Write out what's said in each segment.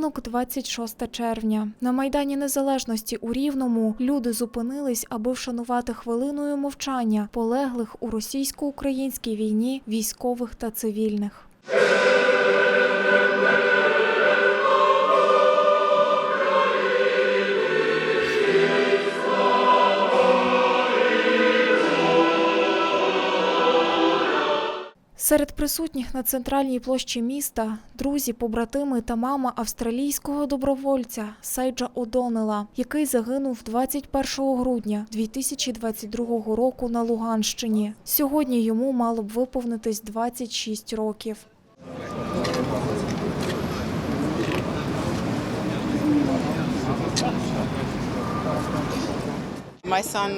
Ранок 26 червня. На Майдані Незалежності у Рівному люди зупинились, аби вшанувати хвилиною мовчання полеглих у російсько-українській війні військових та цивільних. Серед присутніх на центральній площі міста друзі, побратими та мама австралійського добровольця Сайджа Одонела, який загинув 21 грудня 2022 року на Луганщині. Сьогодні йому мало б виповнитись 26 років. My son.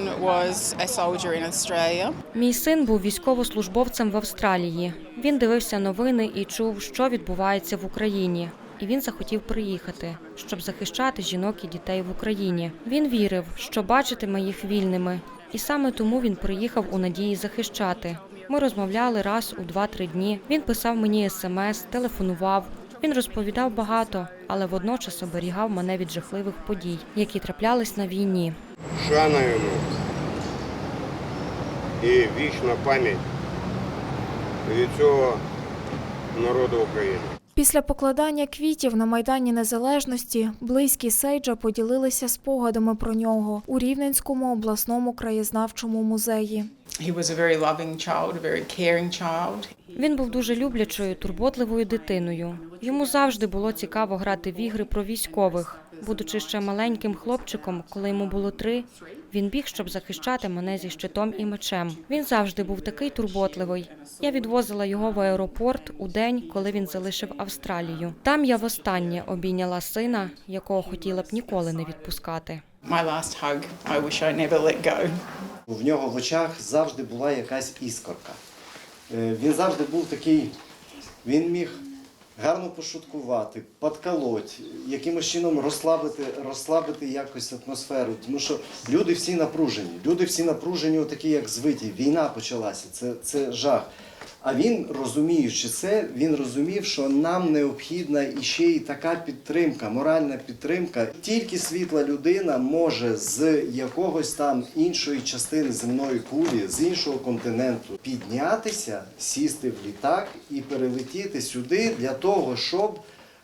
Мій син був військовослужбовцем в Австралії. Він дивився новини і чув, що відбувається в Україні. І він захотів приїхати, щоб захищати жінок і дітей в Україні. Він вірив, що бачитиме їх вільними, і саме тому він приїхав у надії захищати. Ми розмовляли раз у два-три дні. Він писав мені смс, телефонував. Він розповідав багато, але водночас оберігав мене від жахливих подій, які траплялись на війні. Шана йому і вічна пам'ять від цього народу України. Після покладання квітів на Майдані Незалежності близькі Сейджа поділилися спогадами про нього у Рівненському обласному краєзнавчому музеї. Він був дуже люблячою, турботливою дитиною. Йому завжди було цікаво грати в ігри про військових. Будучи ще маленьким хлопчиком, коли йому було три, він біг, щоб захищати мене зі щитом і мечем. Він завжди був такий турботливий. Я відвозила його в аеропорт у день, коли він залишив Австралію. Там я востаннє обійняла сина, якого хотіла б ніколи не відпускати. My last hug, I wish I never let go. В нього в очах завжди була якась іскорка. Е, Він завжди був такий, він міг гарно пошуткувати, подколоть, якимось чином розслабити, розслабити якось атмосферу. Тому що люди всі напружені. Люди всі напружені, такі як звиті. Війна почалася, це, це жах. А він, розуміючи це, він розумів, що нам необхідна іще й така підтримка, моральна підтримка. Тільки світла людина може з якогось там іншої частини земної кулі, з іншого континенту піднятися, сісти в літак і перелетіти сюди для того, щоб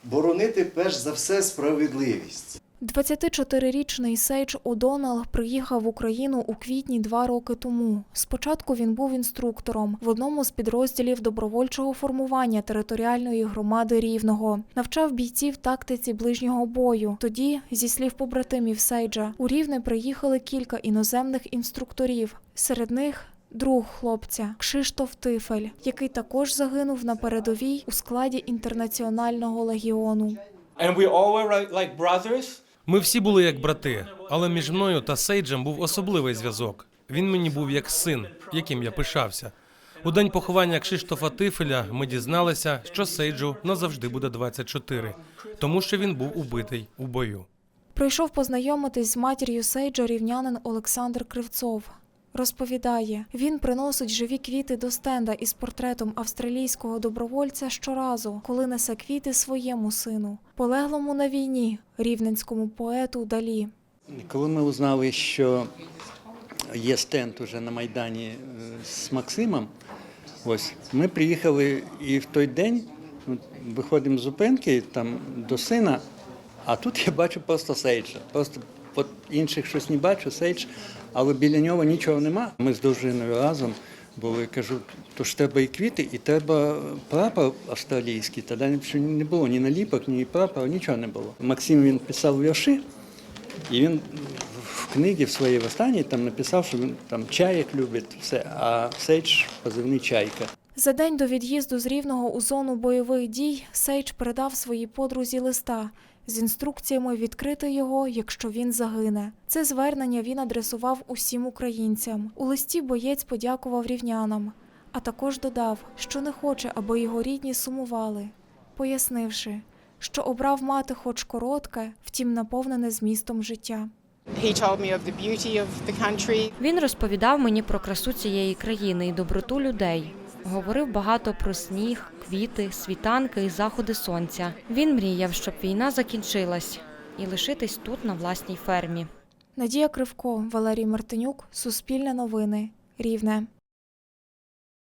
боронити перш за все справедливість. 24-річний Сейдж О'Доннелл приїхав в Україну у квітні два роки тому. Спочатку він був інструктором в одному з підрозділів добровольчого формування територіальної громади Рівного. Навчав бійців тактиці ближнього бою. Тоді, зі слів побратимів Сейджа, у Рівне приїхали кілька іноземних інструкторів. Серед них Друг хлопця Кшиштоф Тифель, який також загинув на передовій у складі інтернаціонального легіону. And we all were like brothers. Ми всі були як брати, але між мною та Сейджем був особливий зв'язок. Він мені був як син, яким я пишався. У день поховання Кшиштофа Тифеля ми дізналися, що Сейджу назавжди буде 24, тому що він був убитий у бою. Прийшов познайомитись з матір'ю Сейджа рівнянин Олександр Кривцов. Розповідає, він приносить живі квіти до стенда із портретом австралійського добровольця щоразу, коли несе квіти своєму сину, полеглому на війні, рівненському поету Далі. Коли ми узнали, що є стенд уже на Майдані е, з Максимом, ось ми приїхали і в той день виходимо з зупинки там до сина, а тут я бачу просто Сейджа. Просто от інших щось не бачу, Сейдж, але біля нього нічого нема. Ми з дружиною разом були, кажу, то ж треба і квіти, і треба прапор австралійський. Тоді ще не було ні наліпок, ні прапора, нічого не було. Максим він писав вірші, і він в книгі в своїй останній там написав, що він там чаєк любить, все, а Сейдж позивний чайка. За день до від'їзду з Рівного у зону бойових дій Сейдж передав своїй подрузі листа з інструкціями відкрити його, якщо він загине. Це звернення він адресував усім українцям. У листі боєць подякував рівнянам, а також додав, що не хоче, аби його рідні сумували, пояснивши, що обрав мати хоч коротке, втім наповнене змістом життя. He told me of the beauty of the country. Він розповідав мені про красу цієї країни і доброту людей. Говорив багато про сніг, квіти, світанки і заходи сонця. Він мріяв, щоб війна закінчилась і лишитись тут на власній фермі. Надія Кривко, Валерій Мартинюк, Суспільне новини, Рівне.